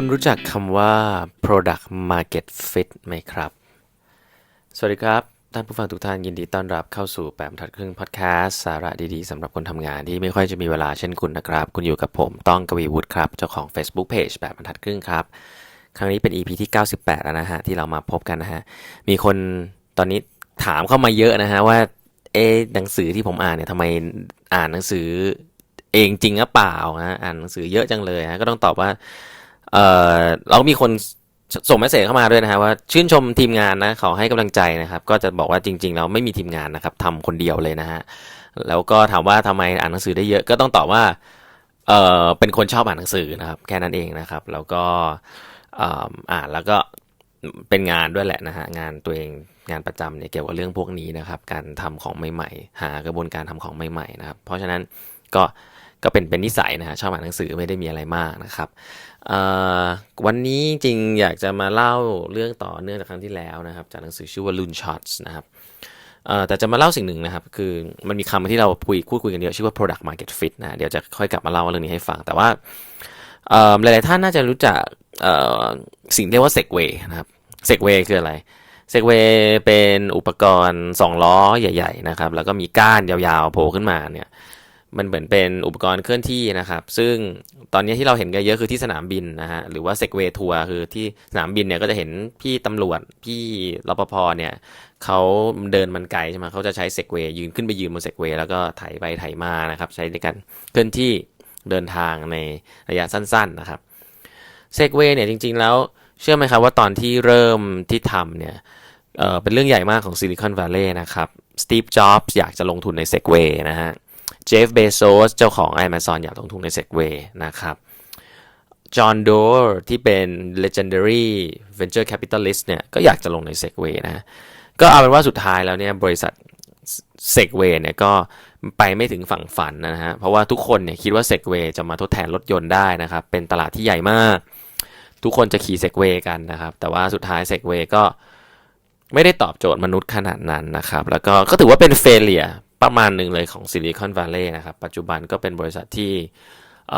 คุณรู้จักคำว่า product market fit ไหมครับ สวัสดีครับ ท่านผู้ฟังทุกท่านยินดีต้อนรับเข้าสู่แปมทัดครึ่งพอดแคสต์สาระดีๆสำหรับคนทำงานที่ไม่ค่อยจะมีเวลาเช่นคุณนะครับ คุณอยู่กับผมต้องกวีวุฒิครับ เจ้าของ Facebook Page แบบบรรทัดครึ่งครับ ครั้งนี้เป็น EP ที่ 98 แล้วนะฮะ ที่เรามาพบกันนะฮะ มีคนตอนนี้ถามเข้ามาเยอะนะฮะว่าเอะหนังสือที่ผมอ่านเนี่ยทำไมอ่านหนังสือเองจริงหรือเปล่านะอ่านหนังสือเยอะจังเลยฮะก็ต้องตอบว่า เออเรามีคนส่งเมสเซจเข้ามาด้วยนะฮะว่าชื่นชมทีมงานนะเขาให้กำลังใจนะครับ ก็จะบอกว่าจริงๆเราไม่มีทีมงานนะครับทำคนเดียวเลยนะฮะแล้วก็ถามว่าทำไมอ่านหนังสือได้เยอะก็ต้องตอบว่าเออเป็นคนชอบอ่านหนังสือนะครับแค่นั้นเองนะครับ แล้วก็เอ่อ่านแล้วก็เป็นงานด้วยแหละนะฮะงานตัวเองงานประจำเนี่ยเกี่ยวกับเรื่องพวกนี้นะครับ การทำของใหม่ๆ หากระบวนการทำของใหม่ๆนะครับ เพราะฉะนั้นก็ก็เป็นเป็นนิสัยนะฮะชอบอ่านหนังสือไม่ได้มีอะไรมากนะครับ วันนี้จริงอยากจะมาเล่าเรื่องต่อเนื่องจากครั้งที่แล้วนะครับ จากหนังสือชื่อว่า Loon Shots นะครับแต่จะมาเล่าสิ่งหนึ่งนะครับ คือมันมีคำที่เราคุยพูดคุยกันเยอะชื่อว่า product market fit นะเดี๋ยวจะค่อยกลับมาเล่าเรื่องนี้ให้ฟัง แต่ว่าหลาย ๆ ท่านน่าจะรู้จักสิ่งเรียกว่า Segway นะครับ Segway คืออะไรเซกเวย์เป็นอุปกรณ์สองล้อใหญ่ ๆ นะครับ แล้วก็มีก้านยาว ๆ โผล่ขึ้นมาเนี่ย มันเหมือนเป็นอุปกรณ์เคลื่อนที่นะครับ ซึ่งตอนนี้ที่เราเห็นกันเยอะคือที่สนามบินนะฮะ หรือว่าเซกเวทัวร์คือที่สนามบินเนี่ยก็จะเห็นพี่ตำรวจพี่รปภเนี่ยเขาเดินมันไกลใช่ไหมเขาจะใช้เซกเวย์ยืนขึ้นไปยืนบนเซกเวย์แล้วก็ไถไปไถมานะครับ ใช้ในการเคลื่อนที่เดินทางในระยะสั้น ๆนะครับเซกเวย์เนี่ยจริง ๆ แล้วเชื่อไหมครับว่าตอนที่เริ่มที่ทำเนี่ยเออเป็นเรื่องใหญ่มากของซิลิคอนวัลเลย์นะครับสตีฟจ็อบส์อยากจะลงทุนใน Segway นะฮะ เจฟ เบโซส เจ้าของ Amazon อยากลงทุนใน Segway นะครับ จอห์นโดร์ที่เป็น legendary venture capitalist เนี่ย ก็อยากจะลงใน Segway นะ ก็เอาเป็นว่าสุดท้ายแล้วเนี่ย บริษัท Segway เนี่ยก็ไปไม่ถึงฝั่งฝันนะฮะ เพราะว่าทุกคนเนี่ยคิดว่า Segway จะมาทดแทนรถยนต์ได้นะครับ เป็นตลาดที่ใหญ่มาก ทุกคนจะขี่ Segway กันนะครับ แต่ว่าสุดท้าย Segway ก็ไม่ได้ตอบโจทย์มนุษย์ขนาดนั้นนะครับ แล้วก็ก็ถือว่าเป็นเฟลเลีย ประมาณหนึ่งเลยของซิลิคอนวัลเลย์นะครับ ปัจจุบันก็เป็นบริษัทที่อ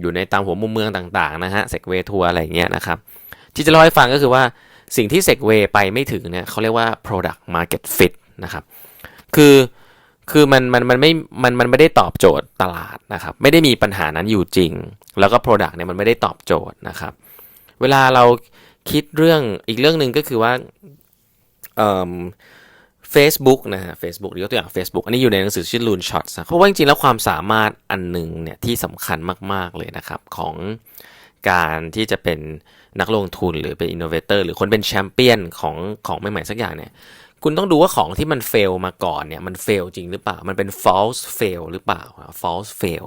อยู่ในตามหัวมุมเมืองต่างๆนะฮะเซกเวทัวร์อะไรเงี้ยนะครับ ที่จะเล่าให้ฟังก็คือว่าสิ่งที่เซกเวไปไม่ถึงเนี่ยเขาเรียกว่า product market fit นะครับ คือคือมันมันมันไม่มันมันไม่ได้ตอบโจทย์ตลาดนะครับ ไม่ได้มีปัญหานั้นอยู่จริง แล้วก็ product เนี่ยมันไม่ได้ตอบโจทย์นะครับ เวลาเราคิดเรื่องอีกเรื่องหนึ่งก็คือว่า เฟซบุ๊กนะฮะเฟซบุ๊กยกตัวอย่าง Facebook อันนี้อยู่ในหนังสือชื่อ Loon Shots นะเพราะว่าจริงๆ แล้วความสามารถอันหนึ่งเนี่ยที่สำคัญมาก ๆ เลยนะครับของการที่จะเป็นนักลงทุนหรือเป็นอินโนเวเตอร์หรือคนเป็นแชมเปี้ยนของของใหม่ๆสักอย่างเนี่ยคุณต้องดูว่าของที่มันเฟลมาก่อนเนี่ยมันเฟลจริงหรือเปล่า มันเป็น false fail หรือเปล่า false fail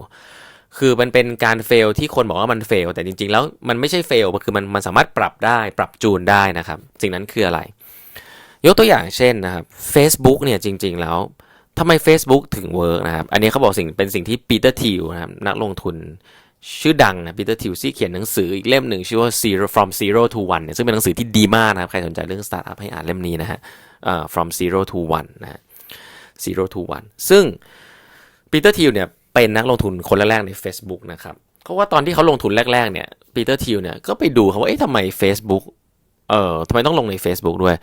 คือมันเป็นการเฟลที่คนบอกว่ามันเฟลแต่จริง ๆ แล้วมันไม่ใช่เฟลคือมันมันสามารถปรับได้ปรับจูนได้นะครับ สิ่งนั้นคืออะไร ยกตัวอย่างเช่นนะครับ Facebook เนี่ยจริง ๆ แล้วทำไม Facebook ถึงเวิร์กนะครับ อันนี้เขาบอกสิ่งเป็นสิ่งที่ปีเตอร์ทิวนะครับนักลงทุนชื่อดังนะปีเตอร์ทิวซี่เขียนหนังสืออีกเล่มหนึ่งชื่อว่า Zero from Zero to One เนี่ยซึ่งเป็นหนังสือที่ดีมากนะครับ ใครสนใจเรื่องสตาร์ทอัพให้อ่านเล่มนี้นะฮะ uh, from Zero to One นะฮะ Zero to One ซึ่งปีเตอร์ทิวเนี่ยเป็นนักลงทุนคนแรกๆใน Facebook นะครับเพราะว่าตอนที่เขาลงทุนแรกๆเนี่ยปีเตอร์ทิวเนี่ยก็ไปดูเขาว่าเอ๊ะทำไม Facebook เอ่อทำไมต้องลงใน Facebook ด้วย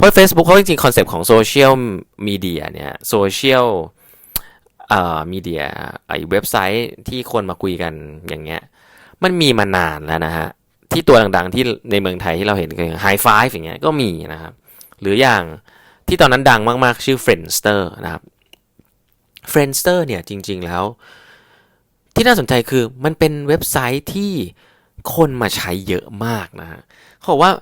เพราะ Facebook เขาจริงๆ คอนเซปต์ของโซเชียลมีเดียเนี่ยโซเชียลเอ่อมีเดียไอเว็บไซต์ที่คนมาคุยกันอย่างเงี้ย มันมีมานานแล้วนะฮะ ที่ตัวดังๆที่ในเมืองไทยที่เราเห็นกันไฮไฟฟ์อย่างเงี้ยก็มีนะครับ หรืออย่างที่ตอนนั้นดังมากๆ ชื่อ Friendster นะครับ Friendster เนี่ยจริงๆแล้ว ที่น่าสนใจคือมันเป็นเว็บไซต์ที่ คนมาใช้เยอะมากนะฮะเขาบอกว่า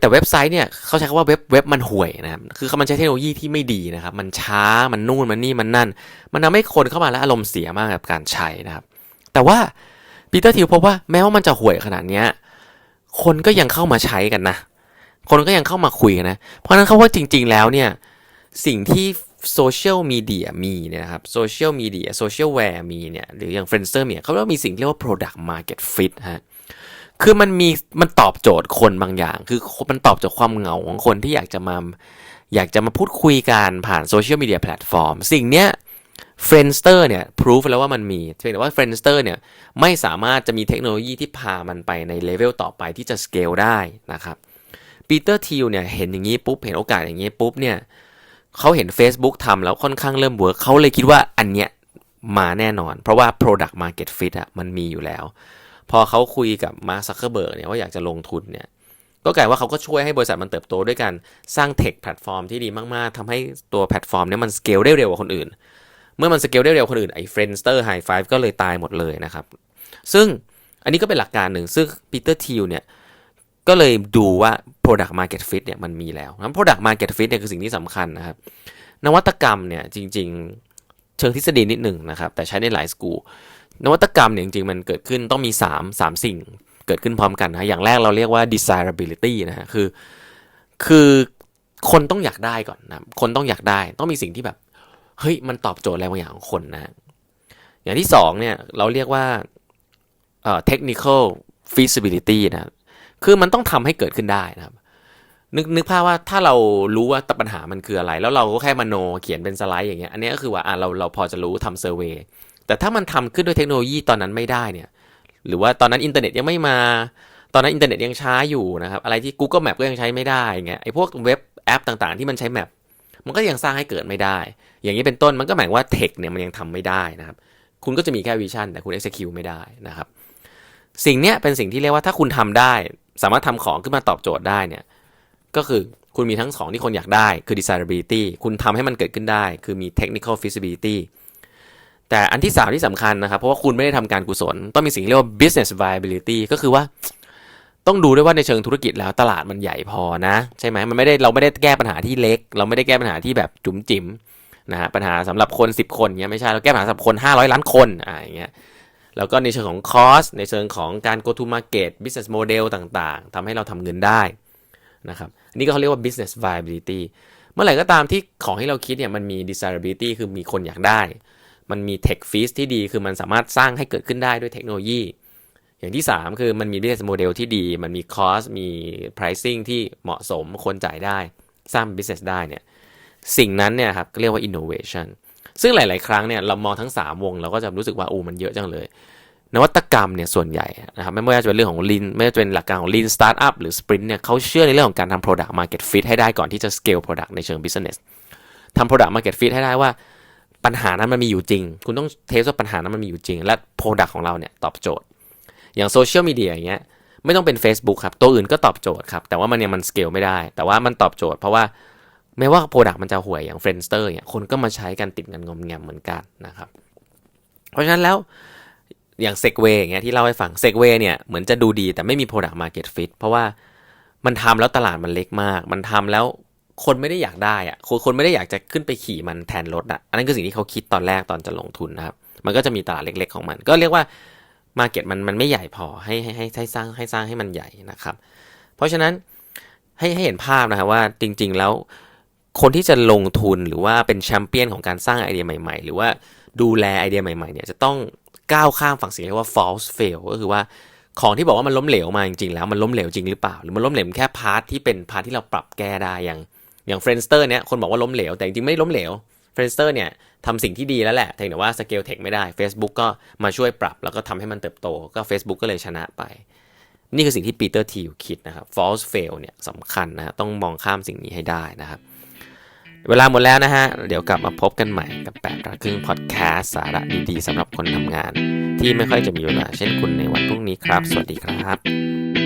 แต่เว็บไซต์เนี่ยเขาใช้คำว่าเว็บเว็บมันห่วยนะครับ คือเขามันใช้เทคโนโลยีที่ไม่ดีนะครับ มันช้า มันนู่น มันนี่ มันนั่น มันทำให้คนเข้ามาแล้วอารมณ์เสียมากกับการใช้นะครับ แต่ว่าปีเตอร์ทิวพบว่าแม้ว่ามันจะห่วยขนาดเนี้ย คนก็ยังเข้ามาใช้กันนะ คนก็ยังเข้ามาคุยกันนะ เพราะฉะนั้นเขาว่าจริง ๆ แล้วเนี่ย สิ่งที่โซเชียลมีเดียมีเนี่ยนะครับโซเชียลมีเดียโซเชียลแวร์มีเนี่ย หรืออย่างเฟรนเซอร์เนี่ยเขาเรียกว่ามีสิ่งเรียกว่า product market fit ฮะ คือมันมีมันตอบโจทย์คนบางอย่าง คือมันตอบโจทย์ความเหงาของคนที่อยากจะมาอยากจะมาพูดคุยกันผ่านโซเชียลมีเดียแพลตฟอร์มสิ่งเนี้ย f r i e n d s t e r เนี่ยพิสูจแล้วว่ามันมีเพียงแต่ว่า f r i e n d s t e r เนี่ยไม่สามารถจะมีเทคโนโลยีที่พามันไปในเลเวลต่อไปที่จะสเกลได้นะครับปีเตอร์ทิลเนี่ยเห็นอย่างนี้ปุ๊บ เห็นโอกาสอย่างนี้ปุ๊บเนี่ยเขาเห็น Facebook ทำแล้วค่อนข้างเริ่มเวิร์กเขาเลยคิดว่าอันเนี้ยมาแน่นอน เพราะว่า Product Market Fit อะมันมีอยู่แล้ว พอเขาคุยกับมาร์คซักเคอร์เบิร์กเนี่ยว่าอยากจะลงทุนเนี่ยก็กลายว่าเขาก็ช่วยให้บริษัทมันเติบโตด้วยการสร้างเทคแพลตฟอร์มที่ดีมากๆทำให้ตัวแพลตฟอร์มเนี้มันสเกลได้เร็วกว่าคนอื่น เมื่อมันสเกลได้เร็วกว่าคนอื่นไอ้เฟรนสเตอร์ไฮไฟก็เลยตายหมดเลยนะครับ ซึ่งอันนี้ก็เป็นหลักการหนึ่งซึ่งปีเตอร์ทิวเนี่ยก็เลยดูว่า Product Market Fit เนี่ยมันมีแล้วนั้น Product Market Fit เนี่ยคือสิ่งที่สำคัญนะครับ นวัตกรรมเนี่ยจริงๆ เชิงทฤษฎีนิดหนึ่งนะครับ แต่ใช้ในหลายสกู นวัตกรรมเนี่ยจริงๆ มันเกิดขึ้นต้องมี 3 3 สิ่งเกิดขึ้นพร้อมกันนะอย่างแรกเราเรียกว่า desirability นะฮะคือคือคนต้องอยากได้ก่อนนะคนต้องอยากได้ต้องมีสิ่งที่แบบเฮ้ยมันตอบโจทย์อะไรบางอย่างของคนนะอย่างที่2เนี่ยเราเรียกว่าเอ่อ technical feasibility นะคือมันต้องทำให้เกิดขึ้นได้นะครับ นึกนึกภาพว่าถ้าเรารู้ว่าปัญหามันคืออะไร แล้วเราก็แค่มโนเขียนเป็นสไลด์อย่างเงี้ยอันนี้ก็คือว่าอะเราเราพอจะรู้ทำเซอร์เวย แต่ถ้ามันทำขึ้นด้วยเทคโนโลยีตอนนั้นไม่ได้เนี่ย หรือว่าตอนนั้นอินเทอร์เน็ตยังไม่มา ตอนนั้นอินเทอร์เน็ตยังช้าอยู่นะครับ อะไรที่ Google Map ก็ยังใช้ไม่ได้เงี้ย ไอ้พวกเว็บแอปต่างๆ ที่มันใช้แมปมันก็ยังสร้างให้เกิดไม่ได้ อย่างนี้เป็นต้น มันก็หมายว่าเทคเนี่ยมันยังทำไม่ได้นะครับ คุณก็จะมีแค่วิชั่นแต่คุณ execute ไม่ได้นะครับ สิ่งเนี้ยเป็นสิ่งที่เรียกว่าถ้าคุณทำได้ สามารถทำของขึ้นมาตอบโจทย์ได้เนี่ย ก็คือคุณมีทั้งของที่คนอยากได้ คือ desirability คุณทำให้มันเกิดขึ้นได้ คือมี technical feasibility แต่อันที่สามที่สำคัญนะครับ เพราะว่าคุณไม่ได้ทำการกุศล ต้องมีสิ่งเรียกว่า business viability ก็คือว่าต้องดูด้วยว่าในเชิงธุรกิจแล้วตลาดมันใหญ่พอนะ ใช่ไหมมันไม่ได้เราไม่ได้แก้ปัญหาที่เล็ก เราไม่ได้แก้ปัญหาที่แบบจุ๋มจิ๋มนะฮะปัญหาสำหรับคน 10 คนเงี้ยไม่ใช่เราแก้ปัญหาสำหรับคน 500 ล้านคนอ่าอย่างเงี้ยแล้วก็ในเชิงของ cost ในเชิงของการ go to market business model ต่างๆทำให้เราทำเงินได้นะครับอันนี้ก็เขาเรียกว่า business viability เมื่อไหร่ก็ตามที่ของที่เราคิดเนี่ยมันมี desirability คือมีคนอยากได้ มันมี tech fees ที่ดีคือมันสามารถสร้างให้เกิดขึ้นได้ด้วยเทคโนโลยี อย่างที่ 3 คือมันมี business model ที่ดี มันมี cost มี pricing ที่เหมาะสมคนจ่ายได้สร้าง business ได้เนี่ยสิ่งนั้นเนี่ยครับเรียกว่า innovation ซึ่งหลาย ๆ ครั้งเนี่ยเรามองทั้ง 3 วงเราก็จะรู้สึกว่าอู้มันเยอะจังเลย นวัตกรรมเนี่ยส่วนใหญ่นะครับไม่ว่าจะเป็นเรื่องของ lean ไม่ว่าจะเป็นหลักการของ lean startup หรือ sprint เนี่ยเขาเชื่อในเรื่องของการทำ product market fit ให้ได้ก่อนที่จะ scale product ในเชิง business ทำ product market fit ให้ได้ว่า ปัญหานั้นมันมีอยู่จริง คุณต้องเทสว่าปัญหานั้นมันมีอยู่จริง และโปรดักต์ของเราเนี่ยตอบโจทย์ อย่างโซเชียลมีเดียอย่างเงี้ยไม่ต้องเป็น Facebook ครับ ตัวอื่นก็ตอบโจทย์ครับ แต่ว่ามันยังมันสเกลไม่ได้ แต่ว่ามันตอบโจทย์ เพราะว่าแม้ว่าโปรดักต์มันจะห่วยอย่าง f r ร e n d s t e r เนี่ยคนก็มาใช้กันติดกันงมแงมเหมือนกันนะครับ เพราะฉะนั้นแล้วอย่างเซกเวอย่างเงี้ยที่เล่าให้ฟังเซกเวเนี่ยเหมือนจะดูดีแต่ไม่มี Product Market Fit เพราะว่ามันทำแล้วตลาดมันเล็กมาก มันทำแล้ว คนไม่ได้อยากได้อะคนคนไม่ได้อยากจะขึ้นไปขี่มันแทนรถอะอันนั้นคือสิ่งที่เขาคิดตอนแรกตอนจะลงทุนนะครับ มันก็จะมีตลาดเล็ก ๆ ของมัน ก็เรียกว่ามาเก็ตมันมันไม่ใหญ่พอให้ให้ให้ให้สร้างให้สร้างให้มันใหญ่นะครับ เพราะฉะนั้นให้ให้เห็นภาพนะครับว่าจริง ๆ แล้วคนที่จะลงทุนหรือว่าเป็นแชมเปี้ยนของการสร้างไอเดียใหม่ ๆ หรือว่าดูแลไอเดียใหม่ ๆ เนี่ยจะต้องก้าวข้ามฝั่งสิ่งที่เรียกว่า false fail ก็คือว่าของที่บอกว่ามันล้มเหลวมาจริงๆแล้วมันล้มเหลวจริงหรือเปล่า หรือมันล้มเหลวแค่พาร์ทที่เป็นพาร์ทที่เราปรับแก้ได้อย่าง อย่างเฟรนสเตอร์เนี่ยคนบอกว่าล้มเหลว แต่จริงๆไม่ล้มเหลวเฟรนสเตอร์เนี่ยทำสิ่งที่ดีแล้วแหละแต่ว่าสเกลเทคไม่ได้ Facebook ก็มาช่วยปรับ แล้วก็ทำให้มันเติบโตก็ Facebook ก็เลยชนะไป นี่คือสิ่งที่ปีเตอร์ทิวคิดนะครับ false fail เนี่ยสำคัญนะต้องมองข้ามสิ่งนี้ให้ได้นะครับ เวลาหมดแล้วนะฮะ เดี๋ยวกลับมาพบกันใหม่กับแปดครึ่งพอดแคสสาระดีๆสำหรับคนทำงาน ที่ไม่ค่อยจะมีเวลาเช่นคุณในวันพรุ่งนี้ครับ สวัสดีครับ